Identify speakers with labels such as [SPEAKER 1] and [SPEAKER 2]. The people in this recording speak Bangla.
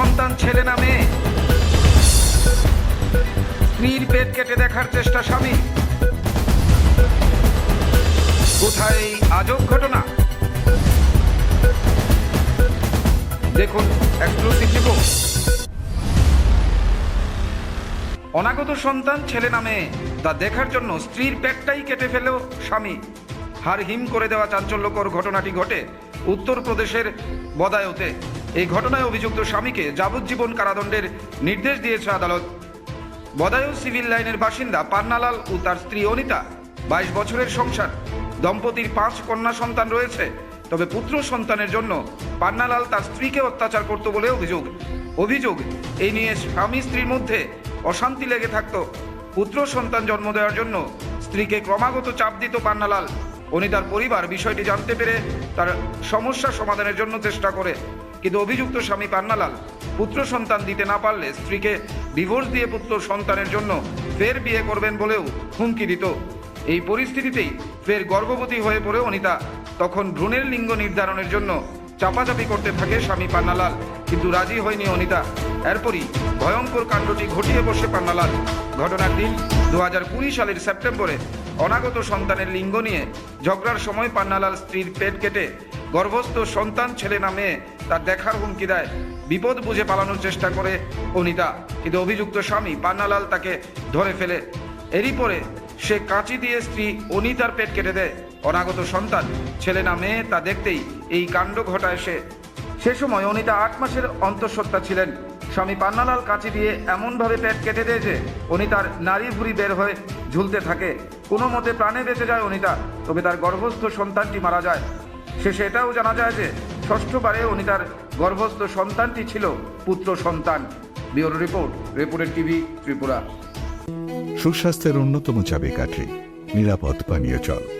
[SPEAKER 1] সন্তান, ছেলে না মেয়ে। স্ত্রীর পেট কেটে দেখার চেষ্টা স্বামী। কোথায় আজব ঘটনা? দেখুন এক্সক্লুসিভ অনাগত সন্তান, ছেলে নামে তা দেখার জন্য স্ত্রীর পেটটাই কেটে ফেলেও স্বামী। হার হিম করে দেওয়া চাঞ্চল্যকর ঘটনাটি ঘটে উত্তরপ্রদেশের বদায়তে। এই ঘটনায় অভিযুক্ত স্বামীকে যাবজ্জীবন কারাদণ্ডের নির্দেশ দিয়েছে আদালত। বদায়ু সিভিল লাইনের বাসিন্দা পান্নালাল ও তার স্ত্রী অনিতা, বাইশ বছরের সংসার। দম্পতির পাঁচ কন্যা সন্তান রয়েছে, তবে পুত্র সন্তানের জন্য পান্নালাল তার স্ত্রীকে অত্যাচার করত বলে অভিযোগ। অভিযোগ, এই নিয়ে স্বামী স্ত্রীর মধ্যে অশান্তি লেগে থাকত। পুত্র সন্তান জন্ম দেওয়ার জন্য স্ত্রীকে ক্রমাগত চাপ দিত পান্নালাল। অনিতার পরিবার বিষয়টি জানতে পেরে তার সমস্যা সমাধানের জন্য চেষ্টা করে। কিন্তু অভিযুক্ত স্বামী পান্নালাল পুত্র সন্তান দিতে না পারলে স্ত্রীকে ডিভোর্স দিয়ে পুত্র সন্তানের জন্য ফের বিয়ে করবেন বলেও হুমকি দিত। এই পরিস্থিতিতেই ফের গর্ভবতী হয়ে পড়ে অনিতা। তখন ভ্রূণের লিঙ্গ নির্ধারণের জন্য চাপাচাপি করতে থাকে স্বামী পান্নালাল। কিন্তু রাজি হয়নি অনিতা। এরপরই ভয়ঙ্কর কাণ্ডটি ঘটিয়ে বসে পান্নালাল। ঘটনার দিন দু হাজার কুড়ি সালের সেপ্টেম্বরে অনাগত সন্তানের লিঙ্গ নিয়ে ঝগড়ার সময় পান্নালাল স্ত্রীর পেট কেটে গর্ভস্থ সন্তান ছেলে না মেয়ে তার দেখার হুমকি দেয়। বিপদ বুঝে পালানোর চেষ্টা করে অনিতা। কিন্তু অভিযুক্ত স্বামী পান্নালাল তাকে ধরে ফেলে। এরই পরে সে কাঁচি দিয়ে স্ত্রী অনিতার পেট কেটে দেয়। অনাগত সন্তান ছেলে না মেয়ে তা দেখতেই এই কাণ্ড ঘটায় সে। সে সময় অনিতা আট মাসের অন্তঃসত্ত্বা ছিলেন। স্বামী পান্নালাল কাঁচি দিয়ে এমনভাবে পেট কেটে দেয় যে অনিতার নারী ভুড়ি বের হয়ে ঝুলতে থাকে। কোনো মতে প্রাণে বেঁচে যায় অনিতা, তবে তার গর্ভস্থ সন্তানটি মারা যায়। শেষে এটাও জানা যায় যে ষষ্ঠবারে অনিতার গর্ভস্থ সন্তানটি ছিল পুত্র সন্তান। ব্যুরো রিপোর্ট রিপোর্টের টিভি, ত্রিপুরা।
[SPEAKER 2] সুস্বাস্থ্যের অন্যতম চাবিকাঠি, নিরাপদ পানীয় জল।